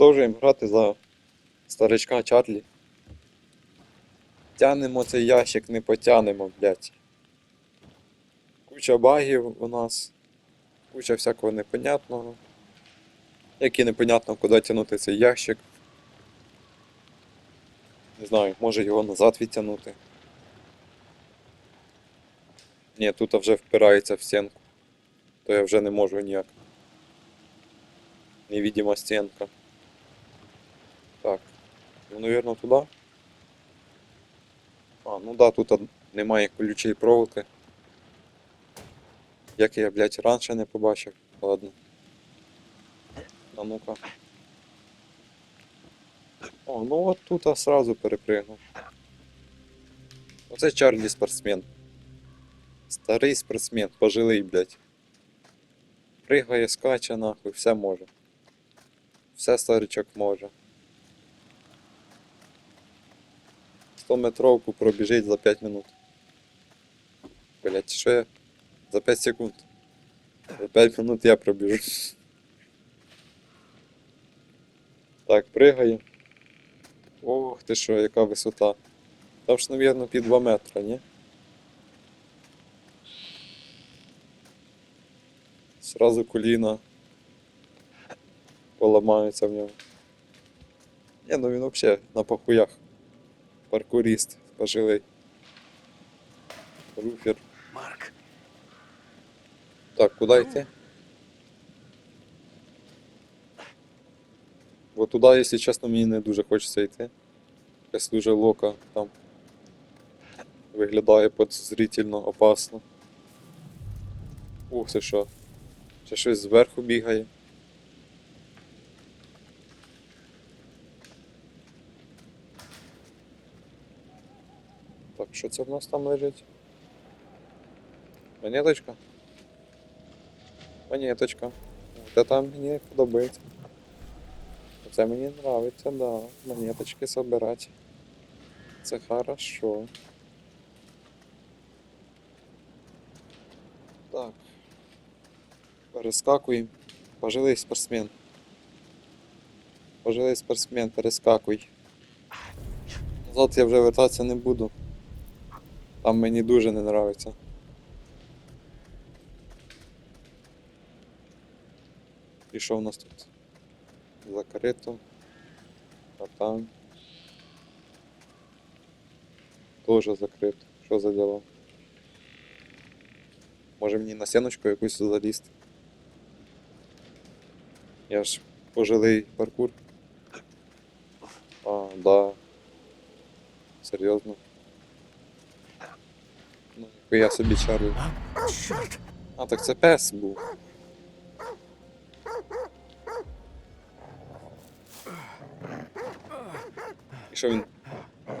Продовжуємо грати за старичка Чарлі. Тянемо цей ящик, не потянемо, блядь. Куча багів у нас. Куча всякого непонятного. Як і непонятно, куди тягнути цей ящик. Не знаю, може його назад відтягнути. Ні, тут вже впирається в стінку. То я вже не можу ніяк. Невидима стінка. Ну, наверное, туди. А, ну да, тут немає ключей проволоки. Як я, блядь, раніше не побачив. Ладно. А ну-ка. О, ну от тут а сразу перепригнув. Оце Чарлі спортсмен. Старий спортсмен, пожилий, блядь. Пригає, скаче, нахуй, все може. Все старичок може. 100 метровку пробіжить за 5 минут. Блять, що я? За 5 секунд. За 5 минут я пробіжу. Так, пригає. Ох ти що, яка висота. Там ж, навірно, під 2 метра, ні? Сразу коліна поламаються в нього. Ні, ну він взагалі на похуях. Паркуріст, пожилий. Руфер. Марк, Так, куди йти? Бо туди, якщо чесно, мені не дуже хочеться йти. Якась дуже лока там. Виглядає подозрительно, опасно. Ух, це що? Ще щось зверху бігає. Що це в нас там лежить? Монеточка? Монеточка. Це там мені подобається. Це мені нравиться, да. Монеточки собирати. Це хорошо. Так. Перескакуємо. Пожилий спортсмен. Пожилий спортсмен, перескакуй. Назад я вже вертатися не буду. Там мені дуже не нравиться. І що в нас тут? Закрито. А там. Тоже закрито. Що за діло? Може мені на стіночку якусь залізти? Я ж пожилий паркур. А, да. Серйозно. Ну, я собі чорт! А, так це пес був. І що він?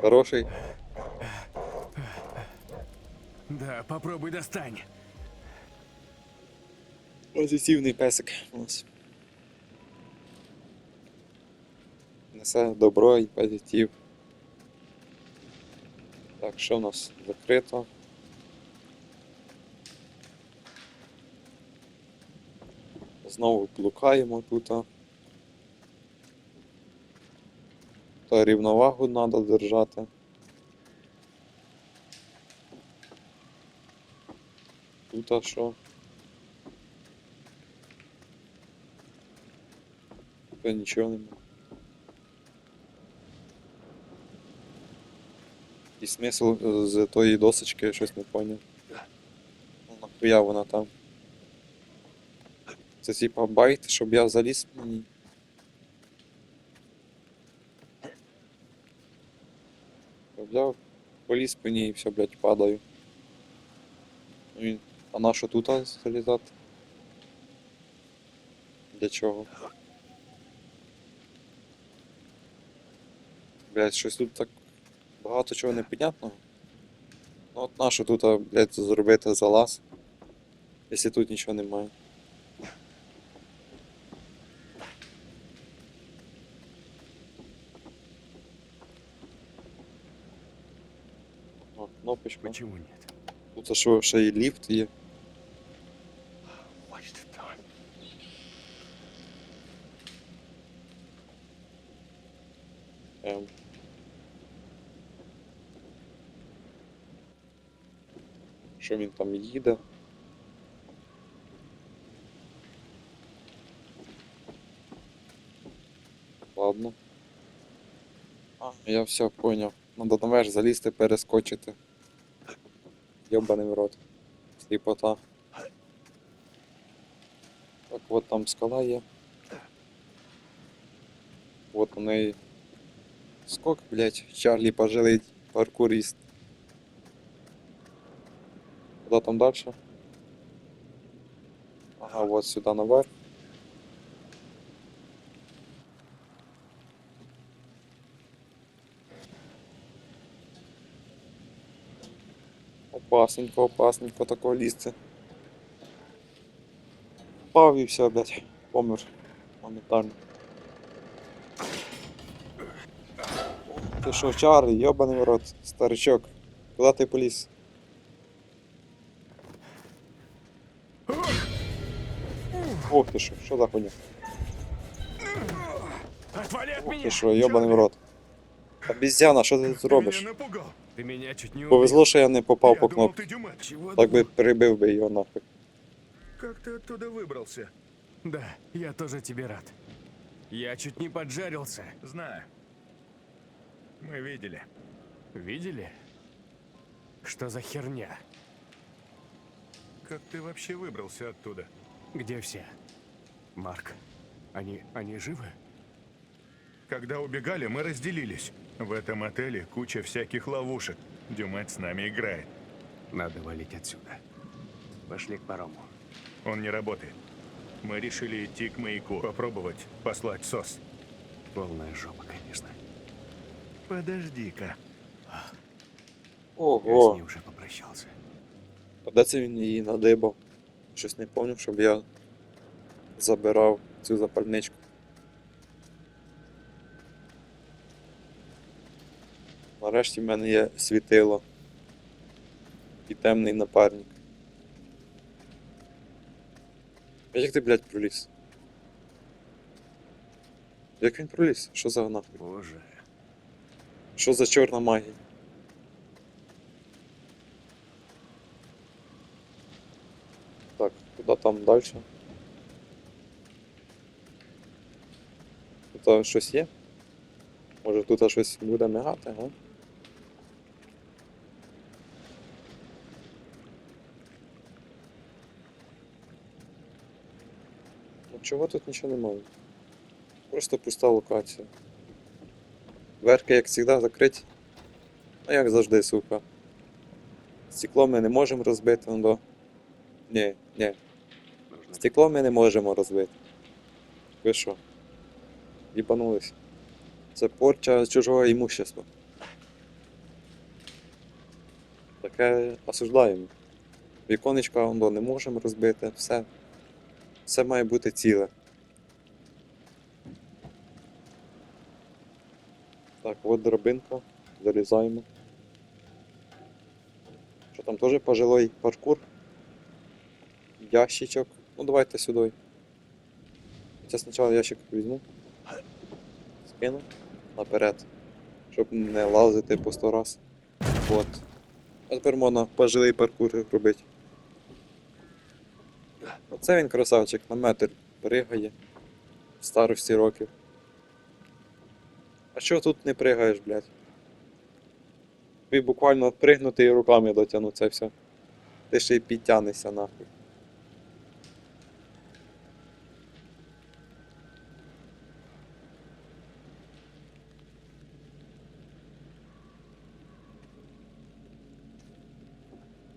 Хороший? Да, попробуй достань. Позитивний песик у нас. Несе добро і позитив. Так, що в нас закрито? Знову блукаємо тут. Та рівновагу треба держати. Тут а що? Та нічого нема. І смисл е, з тої досочки я щось не поняв. Ну, Нахуя вона там? Це типа байт, щоб я заліз мені. Я поліз по ній і все, блядь, падаю. Ну А на що тут залізати? Для чого? Блять, щось тут так багато чого непонятного. Ну от нащо тут, блядь, зробити залаз, якщо тут нічого немає. О, кнопочка. Почему нет? Тут що, ще й ліфт є. Ем. Що він там їде? Ладно. А, я все поняв. Надо наверх залізти, перескочити. Йобаний в рот. Сліпота. Так, от там скала є. Вот у неї. Скок, блять, Чарлі пожилий паркурист. Куда там дальше? Ага, вот сюда наверх. Опасненько, опасненько такого лізти. Пав і все, блядь, помер. Моментально. Ти що, Чарлі, йобаний в рот, старичок. Куда ти поліз? Ох ти що, що за хуйня? Отвали от Ох меня! ти що, йобаний в рот. Обезьяна, що ти тут Ты робиш? Ты меня чуть не убил. Повезло, що я не попав Я по. Чего Так би думал? прибив би його нахуй. Как ты оттуда выбрался? Да, я тоже тебе рад. Я чуть не поджарился. Знаю. Мы видели. Видели? Что за херня? Как ты вообще выбрался оттуда? Где все? Марк, они, они живы? Когда убегали, мы разделились. В этом отеле куча всяких ловушек. Дюмет с нами играет. Надо валить отсюда. Пошли к парому. Он не работает. Мы решили идти к маяку, попробовать послать СОС. Полная жопа, конечно. Подожди-ка. Я с Ого, ней уже попрощался. а де це він її надибав? Щось не пам'ятаю, щоб я забирав цю запальничку. Нарешті в мене є світило і темний напарник. А як ти, блядь, проліз? Як він проліз? Що за нахуй? Боже. Що за чорна магія? Так, куди там далі? Тут щось є? Може тут щось буде мигати, га? Чого тут нічого немає? Просто пуста локація. Дверки, як завжди, закриті. Ну, як завжди, сука. Стекло ми не можемо розбити, ну до. Ні, ні. Стекло ми не можемо розбити. Ви що? Їбанулись. Це порча чужого імущества. Таке осуждаємо. Віконечка воно не можемо розбити, все. Все має бути ціле. Так, от драбинка. Залізаємо. Що там теж пожилой паркур? Ящичок. Ну давайте сюди. Хоча спочатку ящик візьму. Скину наперед. Щоб не лазити по сто раз. От. А тепер можна пожилий паркур робити. Оце він красавчик, на метр пригає. В старості років. А що тут не пригаєш, блядь? Тобі буквально пригнути і руками дотягнути це все. Ти ще й підтягнешся нахуй.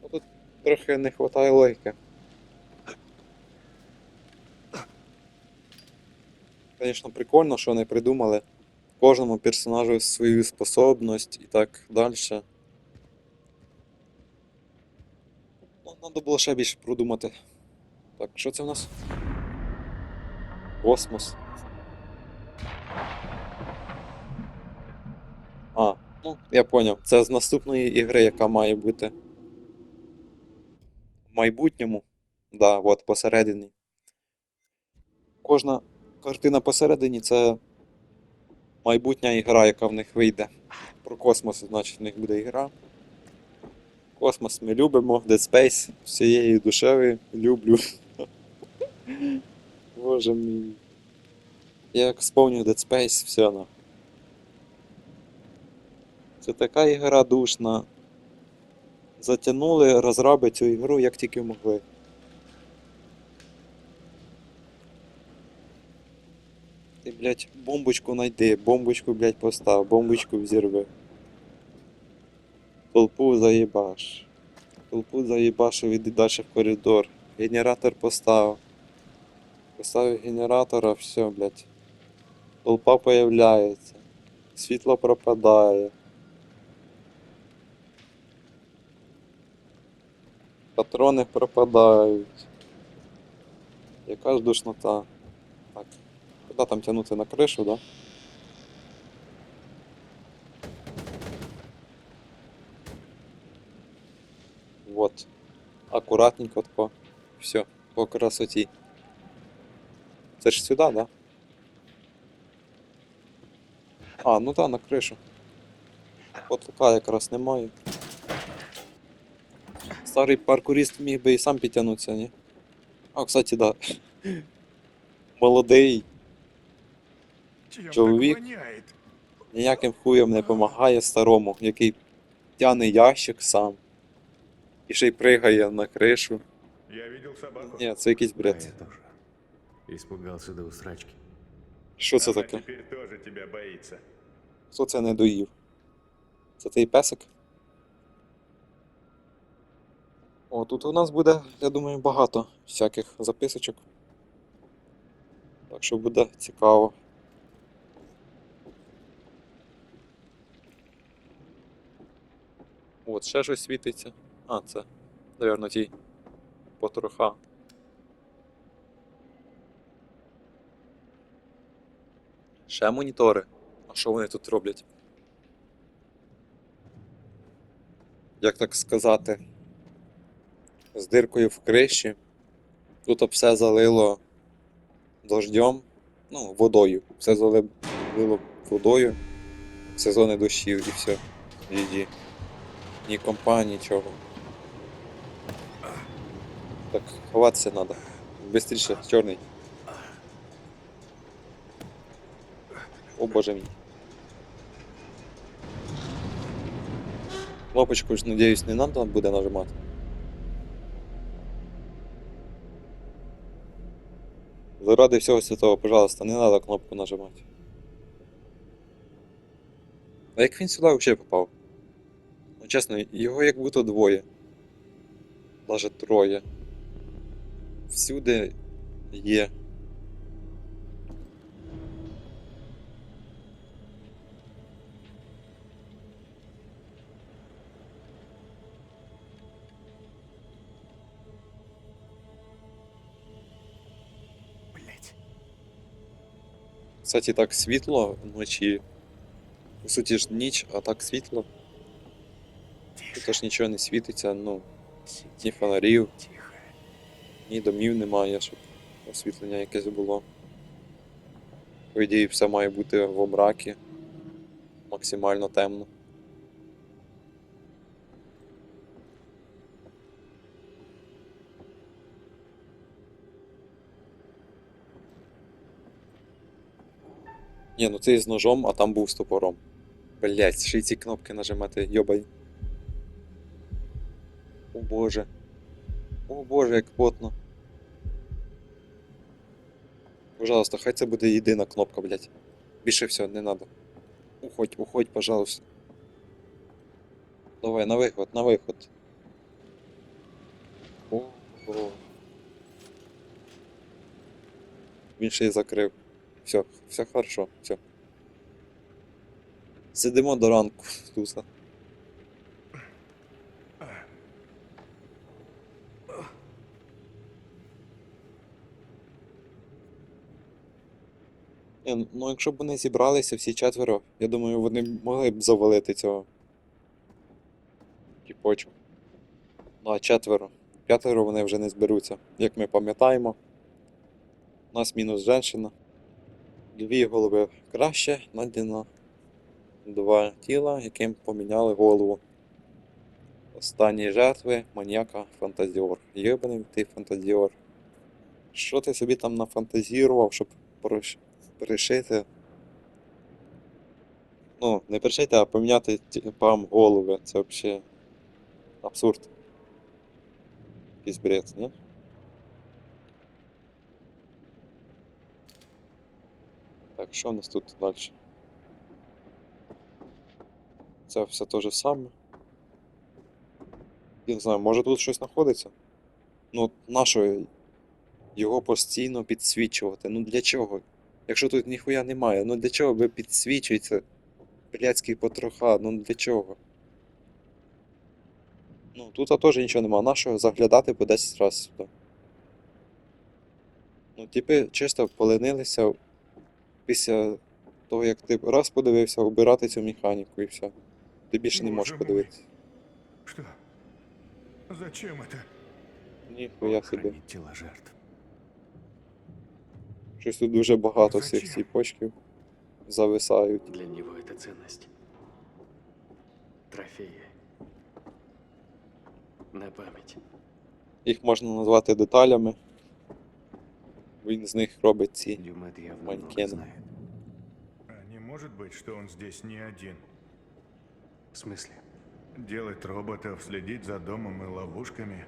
Ну, Тут трохи не вистачає логіки. Звісно, прикольно, що вони придумали кожному персонажу свою способність і так далі. Ну, треба було ще більше продумати. Так, що це в нас? Космос. А, ну, я поняв. Це з наступної ігри, яка має бути в майбутньому. Да, от посередині. Кожна картина посередині це майбутня ігра, яка в них вийде. Про космос, значить, в них буде ігра. Космос ми любимо, Dead Space всією душею люблю. Боже мій. Як сповню Dead Space, все на. Це така ігра душна. Затягнули розраби цю ігру як тільки могли. Ти, блядь, бомбочку найди, бомбочку, блядь, постав, бомбочку взірви. Толпу заїбаш. Толпу заїбаш і іди далі в коридор. Генератор постав. Поставив генератора, все, блядь. Толпа появляється. Світло пропадає. Патрони пропадають. Яка ж душнота. Куда там тянути на кришу, да? Вот. Аккуратненько тако. Все, по красоті. Це ж сюди, да? А, ну да, на кришу. Потолка якраз немає. Старий паркурист міг би і сам підтягнутися, ні? А, кстати, да. Молодий, Воняет? ніяким хуєм не допомагає старому, який тяне ящик сам. І ще й пригає на кришу. Я видел собаку. Ні, це якийсь бред. я тоже. Испугался до усрачки. Що це Она таке? теперь тоже тебя боится. Хто це не доїв? Це той песик? О, тут у нас буде, я думаю, багато всяких записочок. Так що буде цікаво. От, ще щось світиться. А, це, напевно, ті потроха. Ще монітори. А що вони тут роблять? Як так сказати? З диркою в криші. Тут все залило дождем, ну, водою. Все залило водою. Сезони дощів і все. GG. Ні компа, нічого. Так, ховатися треба. Бистріше, чорний. О боже мій. Кнопочку ж, надіюсь, не треба буде нажимати. Заради всього святого, пожалуйста, не треба кнопку нажимати. А як він сюди взагалі попав? Чесно, його як будто двоє. Даже троє. Всюди є. Кстати, так світло вночі. По суті ж ніч, а так світло. Аж нічого не світиться, ну, ні фонарів, ні домів немає, щоб освітлення якесь було. По ідеї, все має бути в омракі. Максимально темно. Ні, ну цей з ножом, а там був з топором. Блять, ще й ці кнопки нажимати, йобай. Боже. О боже, як потно. Пожалуйста, хай це буде єдина кнопка, блять. Більше все, не надо. Уходь, уходь, пожалуйста. Давай, на виход, на виход. О, о. Він ще й закрив. Все, все хорошо, все. Сидимо до ранку, туса. Ні, ну якщо б вони зібралися всі четверо, я думаю, вони могли б завалити цього. Тіпочу. Ну а четверо. П'ятеро вони вже не зберуться. Як ми пам'ятаємо. У нас мінус женщина. Дві голови краще знайдено два тіла, яким поміняли голову. Останні жертви маніяка фантазіор. Єбаний ти фантазіор. Що ти собі там нафантазірував, щоб пришити? Ну, не пришити, а поміняти типам голови. Це взагалі абсурд. Якийсь бред, ні? Так, що у нас тут далі? Це все те же саме. Я не знаю, може тут щось знаходиться? Ну, нащо його постійно підсвічувати? Ну для чого? Якщо тут ніхуя немає, ну для чого ви підсвічуєте блядський потроха? Ну для чого? Ну, тут теж нічого немає. Нащо заглядати по 10 разів сюди? Ну, типи чисто поленилися після того, як ти раз подивився, обирати цю механіку і все. Ти більше не можеш подивитися. Что? Зачем это? Ніхуя собі. Тела жертв. Щось тут дуже багато цих Зачем? ціпочків зависають. Для него это ценность. Трофеи. На память. Їх можна назвати деталями. Він з них робить ці. Дюмет явно много Манекены. знает. А не может быть, что он здесь не один. В смысле? Делать роботов, следить за домом и ловушками.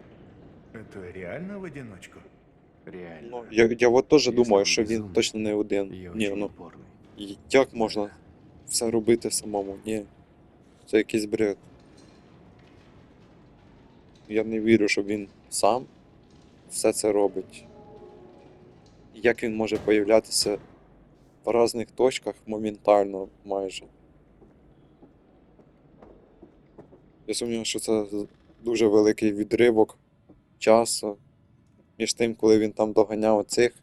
Это реально в одиночку? Реально. Ну, я, я от теж думаю, що він точно не один. Ні, ну як можна все робити самому? Ні. Це якийсь бред. Я не вірю, що він сам все це робить. Як він може появлятися в різних точках моментально майже. Я сумніваюся, що це дуже великий відривок часу між тим, коли він там доганяв оцих,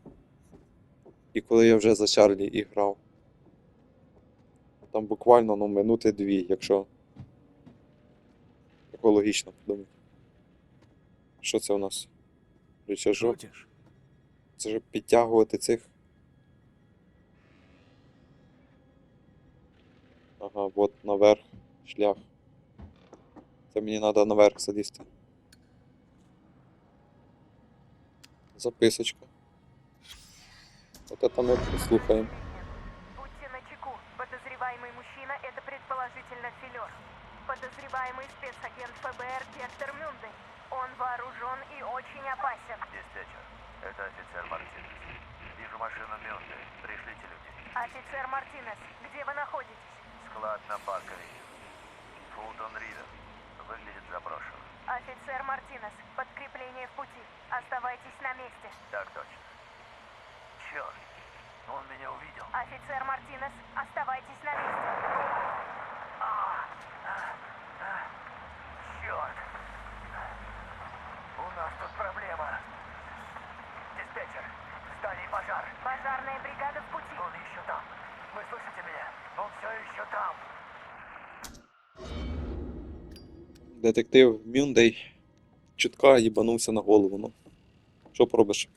і коли я вже за Чарлі і грав. Там буквально ну, минути дві, якщо екологічно подумати. Що це у нас? Шутишь? Це ж підтягувати цих. Ага, от наверх шлях. Це мені треба наверх залізти. Записочка. От это ми послухаємо. Будьте начеку. Подозреваемый мужчина – это предположительно филер. Подозреваемый спецагент ФБР Гектор Мюнден. Он вооружен и очень опасен. Диспетчер, это офицер Мартинес. Вижу машину Мюнде. Пришлите людей. Офицер Мартинес, где вы находитесь? Склад на Паркове. Офицер Мартинес, подкрепление в пути. Оставайтесь на месте. Так точно. Черт, он меня увидел. Офицер Мартинес, оставайтесь на месте. Черт. У нас тут проблема. Диспетчер, в здании пожар. Пожарная бригада в пути. Он еще там. Вы слышите меня? Он все еще там. Детектив Мюндей чутка їбанувся на голову. Ну. Що поробиш?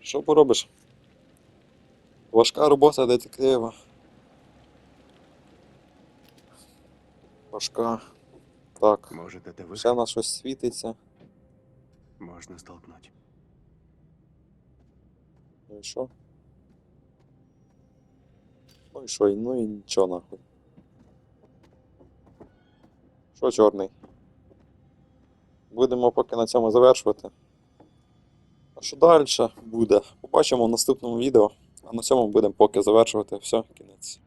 Що поробиш? Важка робота детектива. Важка. Так. Может, это выход? Ще на щось світиться. Можно столкнуть. Ну і що? Ну і що, ну і нічого нахуй. Що чорний? Будемо поки на цьому завершувати. А що далі буде? Побачимо в наступному відео. А на цьому будемо поки завершувати. Все, кінець.